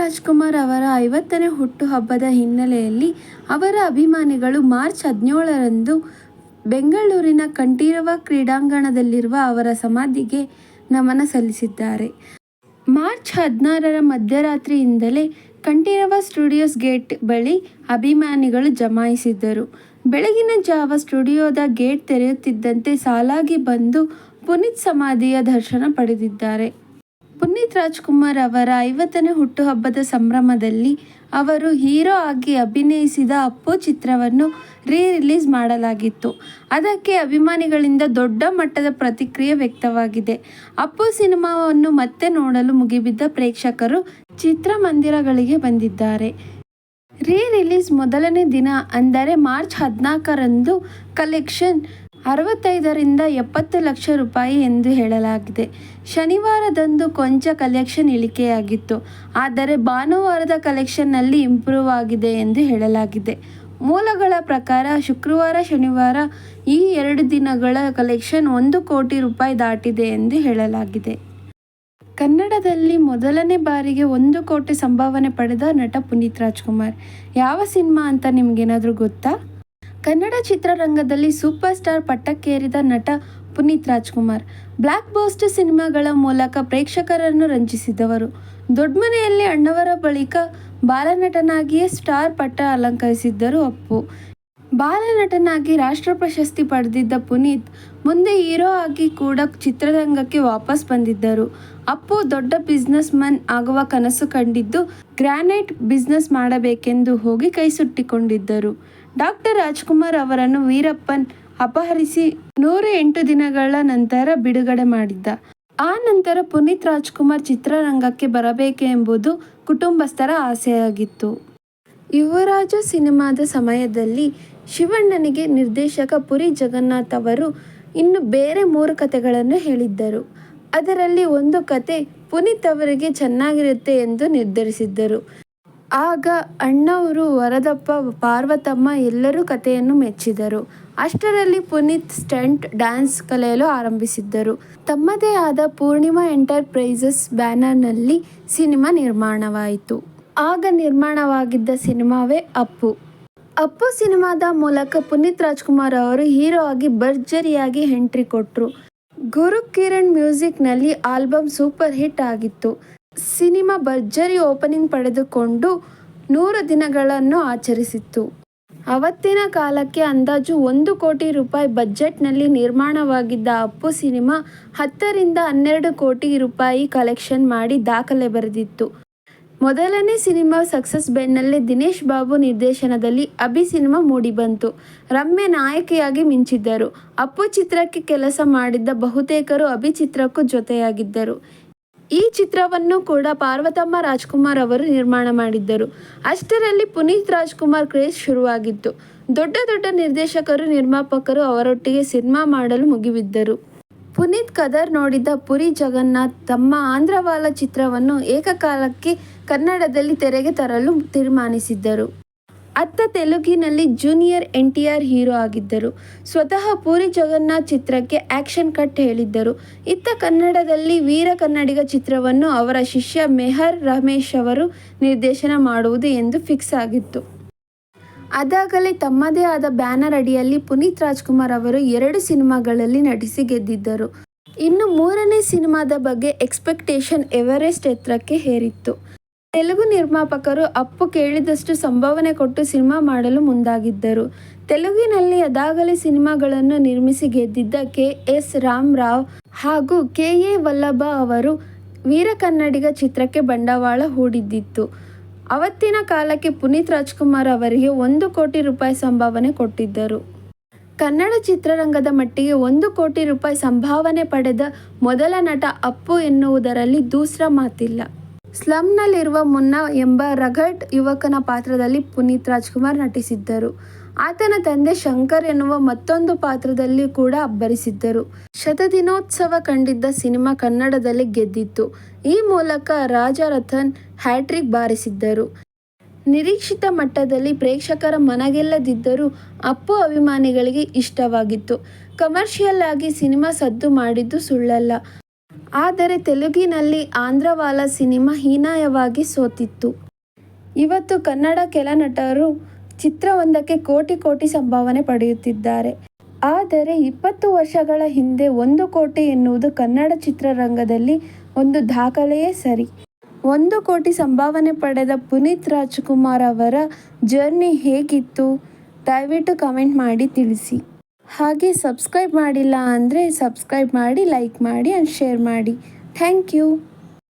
ರಾಜ್ಕುಮಾರ್ ಅವರ ಐವತ್ತನೇ ಹುಟ್ಟುಹಬ್ಬದ ಹಿನ್ನೆಲೆಯಲ್ಲಿ ಅವರ ಅಭಿಮಾನಿಗಳು ಮಾರ್ಚ್ ಹದಿನೇಳರಂದು ಬೆಂಗಳೂರಿನ ಕಂಠೀರವ ಕ್ರೀಡಾಂಗಣದಲ್ಲಿರುವ ಅವರ ಸಮಾಧಿಗೆ ನಮನ ಸಲ್ಲಿಸಿದ್ದಾರೆ. ಮಾರ್ಚ್ ಹದಿನಾರರ ಮಧ್ಯರಾತ್ರಿಯಿಂದಲೇ ಕಂಠೀರವ ಸ್ಟುಡಿಯೋಸ್ ಗೇಟ್ ಬಳಿ ಅಭಿಮಾನಿಗಳು ಜಮಾಯಿಸಿದ್ದರು. ಬೆಳಗಿನ ಜಾವ ಸ್ಟುಡಿಯೋದ ಗೇಟ್ ತೆರೆಯುತ್ತಿದ್ದಂತೆ ಸಾಲಾಗಿ ಬಂದು ಪುನೀತ್ ಸಮಾಧಿಯ ದರ್ಶನ ಪಡೆದಿದ್ದಾರೆ. ಪುನೀತ್ ರಾಜ್ಕುಮಾರ್ ಅವರ ಐವತ್ತನೇ ಹುಟ್ಟುಹಬ್ಬದ ಸಂಭ್ರಮದಲ್ಲಿ ಅವರು ಹೀರೋ ಆಗಿ ಅಭಿನಯಿಸಿದ ಅಪ್ಪು ಚಿತ್ರವನ್ನು ರೀ-ರಿಲೀಸ್ ಮಾಡಲಾಗಿತ್ತು. ಅದಕ್ಕೆ ಅಭಿಮಾನಿಗಳಿಂದ ದೊಡ್ಡ ಮಟ್ಟದ ಪ್ರತಿಕ್ರಿಯೆ ವ್ಯಕ್ತವಾಗಿದೆ. ಅಪ್ಪು ಸಿನಿಮಾವನ್ನು ಮತ್ತೆ ನೋಡಲು ಮುಗಿಬಿದ್ದ ಪ್ರೇಕ್ಷಕರು ಚಿತ್ರಮಂದಿರಗಳಿಗೆ ಬಂದಿದ್ದಾರೆ. ರೀ-ರಿಲೀಸ್ ಮೊದಲನೇ ದಿನ ಅಂದರೆ ಮಾರ್ಚ್ ಹದಿನಾಲ್ಕರಂದು ಕಲೆಕ್ಷನ್ ಅರವತ್ತೈದರಿಂದ ಎಪ್ಪತ್ತು ಲಕ್ಷ ರೂಪಾಯಿ ಎಂದು ಹೇಳಲಾಗಿದೆ. ಶನಿವಾರದಂದು ಕೊಂಚ ಕಲೆಕ್ಷನ್ ಇಳಿಕೆಯಾಗಿತ್ತು. ಆದರೆ ಭಾನುವಾರದ ಕಲೆಕ್ಷನ್ನಲ್ಲಿ ಇಂಪ್ರೂವ್ ಆಗಿದೆ ಎಂದು ಹೇಳಲಾಗಿದೆ. ಮೂಲಗಳ ಪ್ರಕಾರ ಶುಕ್ರವಾರ, ಶನಿವಾರ ಈ ಎರಡು ದಿನಗಳ ಕಲೆಕ್ಷನ್ ಒಂದು ಕೋಟಿ ರೂಪಾಯಿ ದಾಟಿದೆ ಎಂದು ಹೇಳಲಾಗಿದೆ. ಕನ್ನಡದಲ್ಲಿ ಮೊದಲನೇ ಬಾರಿಗೆ ಒಂದು ಕೋಟಿ ಸಂಭಾವನೆ ಪಡೆದ ನಟ ಪುನೀತ್ ರಾಜ್ಕುಮಾರ್. ಯಾವ ಸಿನಿಮಾ ಅಂತ ನಿಮಗೇನಾದರೂ ಗೊತ್ತಾ? ಕನ್ನಡ ಚಿತ್ರರಂಗದಲ್ಲಿ ಸೂಪರ್ ಸ್ಟಾರ್ ಪಟ್ಟಕ್ಕೇರಿದ ನಟ ಪುನೀತ್ ರಾಜ್ಕುಮಾರ್. ಬ್ಲ್ಯಾಕ್ ಬೋಸ್ಟ್ ಸಿನಿಮಾಗಳ ಮೂಲಕ ಪ್ರೇಕ್ಷಕರನ್ನು ರಂಜಿಸಿದವರು. ದೊಡ್ಡಮನೆಯಲ್ಲಿ ಅಣ್ಣವರ ಬಳಿಕ ಬಾಲನಟನಾಗಿಯೇ ಸ್ಟಾರ್ ಪಟ್ಟ ಅಲಂಕರಿಸಿದ್ದರು ಅಪ್ಪು. ಬಾಲನಟನಾಗಿ ರಾಷ್ಟ್ರ ಪ್ರಶಸ್ತಿ ಪಡೆದಿದ್ದ ಪುನೀತ್, ಮುಂದೆ ಹೀರೋ ಆಗಿ ಕೂಡ ಚಿತ್ರರಂಗಕ್ಕೆ ವಾಪಸ್ ಬಂದಿದ್ದರು. ಅಪ್ಪು ದೊಡ್ಡ ಬಿಸ್ನೆಸ್ ಮನ್ ಆಗುವ ಕನಸು ಕಂಡಿದ್ದು, ಗ್ರಾನೈಟ್ ಬಿಸ್ನೆಸ್ ಮಾಡಬೇಕೆಂದು ಹೋಗಿ ಕೈಸುಟ್ಟಿಕೊಂಡಿದ್ದರು. ಡಾ. ರಾಜ್ಕುಮಾರ್ ಅವರನ್ನು ವೀರಪ್ಪನ್ ಅಪಹರಿಸಿ ನೂರ ಎಂಟು ದಿನಗಳ ನಂತರ ಬಿಡುಗಡೆ ಮಾಡಿದ್ದ. ಆ ನಂತರ ಪುನೀತ್ ರಾಜ್ಕುಮಾರ್ ಚಿತ್ರರಂಗಕ್ಕೆ ಬರಬೇಕೆಂಬುದು ಕುಟುಂಬಸ್ಥರ ಆಸೆಯಾಗಿತ್ತು. ಯುವರಾಜ ಸಿನಿಮಾದ ಸಮಯದಲ್ಲಿ ಶಿವಣ್ಣನಿಗೆ ನಿರ್ದೇಶಕ ಪುರಿ ಜಗನ್ನಾಥ್ ಅವರು ಇನ್ನು ಬೇರೆ ಮೂರು ಕಥೆಗಳನ್ನು ಹೇಳಿದ್ದರು. ಅದರಲ್ಲಿ ಒಂದು ಕತೆ ಪುನೀತ್ ಅವರಿಗೆ ಚೆನ್ನಾಗಿರುತ್ತೆ ಎಂದು ನಿರ್ಧರಿಸಿದ್ದರು. ಆಗ ಅಣ್ಣವರು ವರದಪ್ಪ, ಪಾರ್ವತಮ್ಮ ಎಲ್ಲರೂ ಕಥೆಯನ್ನು ಮೆಚ್ಚಿದರು. ಅಷ್ಟರಲ್ಲಿ ಪುನೀತ್ ಸ್ಟಂಟ್ ಡ್ಯಾನ್ಸ್ ಕಲಿಯಲು ಆರಂಭಿಸಿದ್ದರು. ತಮ್ಮದೇ ಆದ ಪೂರ್ಣಿಮಾ ಎಂಟರ್ಪ್ರೈಸಸ್ ಬ್ಯಾನರ್ನಲ್ಲಿ ಸಿನಿಮಾ ನಿರ್ಮಾಣವಾಯಿತು. ಆಗ ನಿರ್ಮಾಣವಾಗಿದ್ದ ಸಿನಿಮಾವೇ ಅಪ್ಪು. ಅಪ್ಪು ಸಿನಿಮಾದ ಮೂಲಕ ಪುನೀತ್ ರಾಜ್ಕುಮಾರ್ ಅವರು ಹೀರೋ ಆಗಿ ಭರ್ಜರಿಯಾಗಿ ಎಂಟ್ರಿ ಕೊಟ್ರು. ಗುರುಕಿರಣ್ ಮ್ಯೂಸಿಕ್ನಲ್ಲಿ ಆಲ್ಬಮ್ ಸೂಪರ್ ಹಿಟ್ ಆಗಿತ್ತು. ಸಿನಿಮಾ ಭರ್ಜರಿ ಓಪನಿಂಗ್ ಪಡೆದುಕೊಂಡು ನೂರು ದಿನಗಳನ್ನು ಆಚರಿಸಿತ್ತು. ಅವತ್ತಿನ ಕಾಲಕ್ಕೆ ಅಂದಾಜು ಒಂದು ಕೋಟಿ ರೂಪಾಯಿ ಬಜೆಟ್ನಲ್ಲಿ ನಿರ್ಮಾಣವಾಗಿದ್ದ ಅಪ್ಪು ಸಿನಿಮಾ ಹತ್ತರಿಂದ ಹನ್ನೆರಡು ಕೋಟಿ ರೂಪಾಯಿ ಕಲೆಕ್ಷನ್ ಮಾಡಿ ದಾಖಲೆ ಬರೆದಿತ್ತು. ಮೊದಲನೇ ಸಿನಿಮಾ ಸಕ್ಸಸ್ ಬೆನ್ನಲ್ಲೇ ದಿನೇಶ್ ಬಾಬು ನಿರ್ದೇಶನದಲ್ಲಿ ಅಭಿ ಸಿನಿಮಾ ಮೂಡಿಬಂತು. ರಮ್ಯ ನಾಯಕಿಯಾಗಿ ಮಿಂಚಿದ್ದರು. ಅಪ್ಪು ಚಿತ್ರಕ್ಕೆ ಕೆಲಸ ಮಾಡಿದ್ದ ಬಹುತೇಕರು ಅಭಿ ಚಿತ್ರಕ್ಕೂ ಜೊತೆಯಾಗಿದ್ದರು. ಈ ಚಿತ್ರವನ್ನು ಕೂಡ ಪಾರ್ವತಮ್ಮ ರಾಜ್ಕುಮಾರ್ ಅವರು ನಿರ್ಮಾಣ ಮಾಡಿದ್ದರು. ಅಷ್ಟರಲ್ಲಿ ಪುನೀತ್ ರಾಜ್ಕುಮಾರ್ ಕ್ರೇಜ್ ಶುರುವಾಗಿತ್ತು. ದೊಡ್ಡ ದೊಡ್ಡ ನಿರ್ದೇಶಕರು, ನಿರ್ಮಾಪಕರು ಅವರೊಟ್ಟಿಗೆ ಸಿನಿಮಾ ಮಾಡಲು ಮುಗಿಬಿದ್ದರು. ಪುನೀತ್ ಕದರ್ ನೋಡಿದ ಪುರಿ ಜಗನ್ನಾಥ್ ತಮ್ಮ ಆಂಧ್ರವಾಲ ಚಿತ್ರವನ್ನು ಏಕಕಾಲಕ್ಕೆ ಕನ್ನಡದಲ್ಲಿ ತೆರೆಗೆ ತರಲು ತೀರ್ಮಾನಿಸಿದ್ದರು. ಅತ್ತ ತೆಲುಗಿನಲ್ಲಿ junior N T R hero ಆಗಿದ್ದರು. ಸ್ವತಃ ಪೂರಿ ಜಗನ್ನಾಥ್ ಚಿತ್ರಕ್ಕೆ ಆ್ಯಕ್ಷನ್ ಕಟ್ ಹೇಳಿದ್ದರು. ಇತ್ತ ಕನ್ನಡದಲ್ಲಿ ವೀರ ಕನ್ನಡಿಗ ಚಿತ್ರವನ್ನು ಅವರ ಶಿಷ್ಯ ಮೆಹರ್ ರಮೇಶ್ ಅವರು ನಿರ್ದೇಶನ ಮಾಡುವುದು ಎಂದು ಫಿಕ್ಸ್ ಆಗಿತ್ತು. ಅದಾಗಲೇ ತಮ್ಮದೇ ಆದ ಬ್ಯಾನರ್ ಅಡಿಯಲ್ಲಿ ಪುನೀತ್ ರಾಜ್ಕುಮಾರ್ ಅವರು ಎರಡು ಸಿನಿಮಾಗಳಲ್ಲಿ ನಟಿಸಿ ಗೆದ್ದಿದ್ದರು. ಇನ್ನು ಮೂರನೇ ಸಿನಿಮಾದ ಬಗ್ಗೆ ಎಕ್ಸ್ಪೆಕ್ಟೇಷನ್ ಎವರೆಸ್ಟ್ ಎತ್ತರಕ್ಕೆ ಏರಿತ್ತು. ತೆಲುಗು ನಿರ್ಮಾಪಕರು ಅಪ್ಪು ಕೇಳಿದಷ್ಟು ಸಂಭಾವನೆ ಕೊಟ್ಟು ಸಿನಿಮಾ ಮಾಡಲು ಮುಂದಾಗಿದ್ದರು. ತೆಲುಗಿನಲ್ಲಿ ಅದಾಗಲೇ ಸಿನಿಮಾಗಳನ್ನು ನಿರ್ಮಿಸಿ ಗೆದ್ದಿದ್ದ ಕೆ. ಎಸ್. ರಾಮರಾವ್ ಹಾಗೂ ಕೆ. ಎ. ವಲ್ಲಭ ಅವರು ವೀರ ಕನ್ನಡಿಗ ಚಿತ್ರಕ್ಕೆ ಬಂಡವಾಳ ಹೂಡಿದ್ದಿತ್ತು ಅವತ್ತಿನ ಕಾಲಕ್ಕೆ ಪುನೀತ್ ರಾಜ್ಕುಮಾರ್ ಅವರಿಗೆ ಒಂದು ಕೋಟಿ ರೂಪಾಯಿ ಸಂಭಾವನೆ ಕೊಟ್ಟಿದ್ದರು. ಕನ್ನಡ ಚಿತ್ರರಂಗದ ಮಟ್ಟಿಗೆ ಒಂದು ಕೋಟಿ ರೂಪಾಯಿ ಸಂಭಾವನೆ ಪಡೆದ ಮೊದಲ ನಟ ಅಪ್ಪು ಎನ್ನುವುದರಲ್ಲಿ ದೂಸ್ರ ಮಾತಿಲ್ಲ. ಸ್ಲಂನಲ್ಲಿರುವ ಮುನ್ನ ಎಂಬ ರಘಟ್ ಯುವಕನ ಪಾತ್ರದಲ್ಲಿ ಪುನೀತ್ ರಾಜ್ಕುಮಾರ್ ನಟಿಸಿದ್ದರು. ಆತನ ತಂದೆ ಶಂಕರ್ ಎನ್ನುವ ಮತ್ತೊಂದು ಪಾತ್ರದಲ್ಲಿ ಕೂಡ ಅಬ್ಬರಿಸಿದ್ದರು. ಶತದಿನೋತ್ಸವ ಕಂಡಿದ್ದ ಸಿನಿಮಾ ಕನ್ನಡದಲ್ಲಿ ಗೆದ್ದಿತ್ತು. ಈ ಮೂಲಕ ರಾಜರಥನ್ ಹ್ಯಾಟ್ರಿಕ್ ಬಾರಿಸಿದ್ದರು. ನಿರೀಕ್ಷಿತ ಮಟ್ಟದಲ್ಲಿ ಪ್ರೇಕ್ಷಕರ ಮನಗೆಲ್ಲದಿದ್ದರೂ ಅಪ್ಪು ಅಭಿಮಾನಿಗಳಿಗೆ ಇಷ್ಟವಾಗಿತ್ತು. ಕಮರ್ಷಿಯಲ್ ಆಗಿ ಸಿನಿಮಾ ಸದ್ದು ಮಾಡಿದ್ದು ಸುಳ್ಳಲ್ಲ. ಆದರೆ ತೆಲುಗಿನಲ್ಲಿ ಆಂಧ್ರವಾಲ ಸಿನಿಮಾ ಹೀನಾಯವಾಗಿ ಸೋತಿತ್ತು. ಇವತ್ತು ಕನ್ನಡ ಕೆಲ ನಟರು ಚಿತ್ರವೊಂದಕ್ಕೆ ಕೋಟಿ ಕೋಟಿ ಸಂಭಾವನೆ ಪಡೆಯುತ್ತಿದ್ದಾರೆ. ಆದರೆ ಇಪ್ಪತ್ತು ವರ್ಷಗಳ ಹಿಂದೆ ಒಂದು ಕೋಟಿ ಎನ್ನುವುದು ಕನ್ನಡ ಚಿತ್ರರಂಗದಲ್ಲಿ ಒಂದು ದಾಖಲೆಯೇ ಸರಿ. ಒಂದು ಕೋಟಿ ಸಂಭಾವನೆ ಪಡೆದ ಪುನೀತ್ ರಾಜ್ಕುಮಾರ್ ಅವರ ಜರ್ನಿ ಹೇಗಿತ್ತು? ದಯವಿಟ್ಟು ಕಮೆಂಟ್ ಮಾಡಿ ತಿಳಿಸಿ. ಹಾಗೆ ಸಬ್ಸ್ಕ್ರೈಬ್ ಮಾಡಿಲ್ಲ ಅಂದರೆ ಸಬ್ಸ್ಕ್ರೈಬ್ ಮಾಡಿ ಲೈಕ್ ಮಾಡಿ ಆ್ಯಂಡ್ ಶೇರ್ ಮಾಡಿ. Thank you